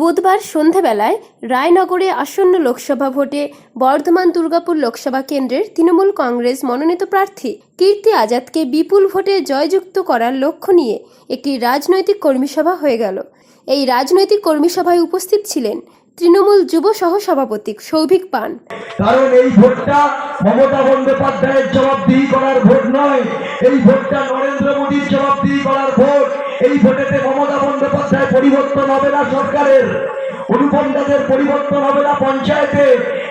বুধবার সন্ধেবেলায় রায়নগরে আসন্ন লোকসভা ভোটে বর্ধমান দুর্গাপুর লোকসভা কেন্দ্রের তৃণমূল কংগ্রেস মনোনীত প্রার্থী কীর্তি আজাদকে বিপুল ভোটে জয়যুক্ত করার লক্ষ্য নিয়ে একটি রাজনৈতিক কর্মীসভা হয়ে গেল। এই রাজনৈতিক কর্মীসভায় উপস্থিত ছিলেন তৃণমূল যুব সহ সভাপতি সৌভিক পান। কারণ এই ভোটটা মমতা বন্দ্যোপাধ্যায়ের জবাবদিহি করার ভোট নয়, এই ভোটটা নরেন্দ্র মোদীর জবাবদিহি করার ভোট। এই ভোটেতে মমতা বন্দ্যোপাধ্যায় পরিবর্তন হবে না সরকারের অনুপম দাসের পরিবর্তন হবে না পঞ্চায়েতে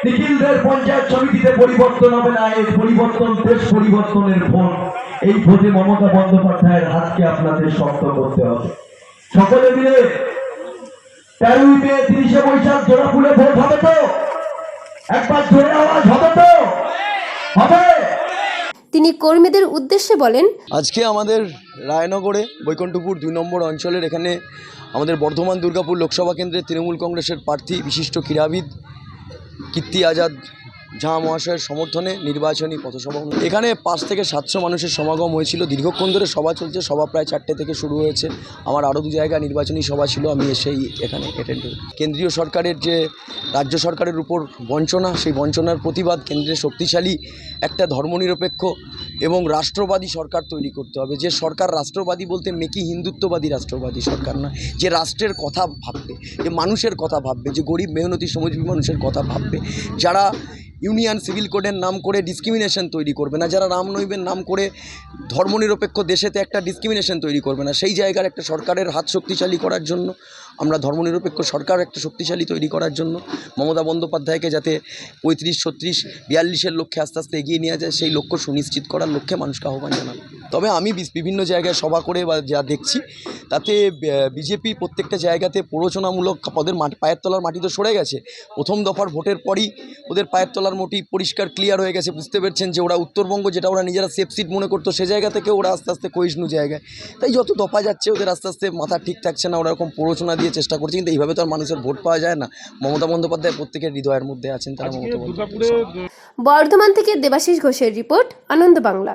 নিখিলদের পঞ্চায়েত সমিতিতে পরিবর্তন হবে না এই পরিবর্তন দেশ পরিবর্তনের ভোট। এই ভোটে মমতা বন্দ্যোপাধ্যায়ের হাতকে আপনাদের শক্ত করতে হবে। সকলে মিলে তেরোই মে তিরিশে বৈশাখ জোড়া ফুলে ভোট হবে তো? একবার জোরে আওয়াজ হবে তো? তিনি কর্মীদের উদ্দেশ্যে বলেন, আজকে আমাদের রায়নগরে বৈকুণ্ঠপুর দুই নম্বর অঞ্চলের এখানে আমাদের বর্ধমান দুর্গাপুর লোকসভা কেন্দ্রের তৃণমূল কংগ্রেসের প্রার্থী, বিশিষ্ট ক্রীড়াবিদ কীর্তি আজাদ ঝা মহাশয়ের সমর্থনে নির্বাচনী পথসভা এখানে পাঁচ থেকে সাতশো মানুষের সমাগম হয়েছিল। দীর্ঘক্ষণ ধরে সভা চলছে। সভা প্রায় চারটে থেকে শুরু হয়েছে। আমার আরও দু জায়গায় নির্বাচনী সভা ছিল। আমি এসেই এখানে অ্যাটেন্ড কেন্দ্রীয় সরকারের যে রাজ্য সরকারের উপর বঞ্চনা, সেই বঞ্চনার প্রতিবাদ কেন্দ্রে শক্তিশালী একটা ধর্মনিরপেক্ষ এবং রাষ্ট্রবাদী সরকার তৈরি করতে হবে। যে সরকার রাষ্ট্রবাদী বলতে মেকি হিন্দুত্ববাদী রাষ্ট্রবাদী সরকার না, যে রাষ্ট্রের কথা ভাববে, যে মানুষের কথা ভাববে, যে গরিব, মেহনতি, শ্রমজীবী মানুষের কথা ভাববে। যারা ইউনিয়ন সিভিল কোডের নাম করে ডিসক্রিমিনেশন তৈরি করবে না। যারা রামনৈবের নাম করে ধর্মনিরপেক্ষ দেশেতে একটা ডিসক্রিমিনেশন তৈরি করবে না। সেই জায়গার একটা সরকারের হাত শক্তিশালী করার জন্য, আমরা ধর্মনিরপেক্ষ সরকার একটা শক্তিশালী তৈরি করার জন্য, মমতা বন্দ্যোপাধ্যায়কে যাতে পঁয়ত্রিশ ছত্রিশ বিয়াল্লিশের লক্ষ্যে আস্তে আস্তে এগিয়ে নিয়ে যায়, সেই লক্ষ্য সুনিশ্চিত করার লক্ষ্যে মানুষকে আহ্বান জানাব তবে আমি বিভিন্ন জায়গায় সভা করে বা যা দেখছি তাতে বিজেপি প্রত্যেকটা জায়গাতে প্ররোচনামূলক ওদের মাটি পায়ের তলার মাটি তো সরে গেছে। প্রথম দফার ভোটের পরই ওদের পায়ের তলার মাটি পরিষ্কার ক্লিয়ার হয়ে গেছে। বুঝতে পারছেন যে ওরা উত্তরবঙ্গ যেটা ওরা নিজেরা সেফ সিট মনে করতো সে জায়গা থেকে ওরা আস্তে আস্তে ক্ষয়িষ্ণু জায়গায়। তাই যত দফা যাচ্ছে ওদের আস্তে আস্তে মাথা ঠিক থাকছে না। ওরা এরকম প্ররোচনা দিয়ে চেষ্টা করছে কিন্তু এইভাবে তো আর মানুষের ভোট পাওয়া যায় না। মমতা বন্দ্যোপাধ্যায় প্রত্যেকের হৃদয়ের মধ্যে আছেন তারা মমতা বন্দ্যোপাধ্যায়। বর্ধমান থেকে দেবাশিস ঘোষের রিপোর্ট আনন্দ বাংলা।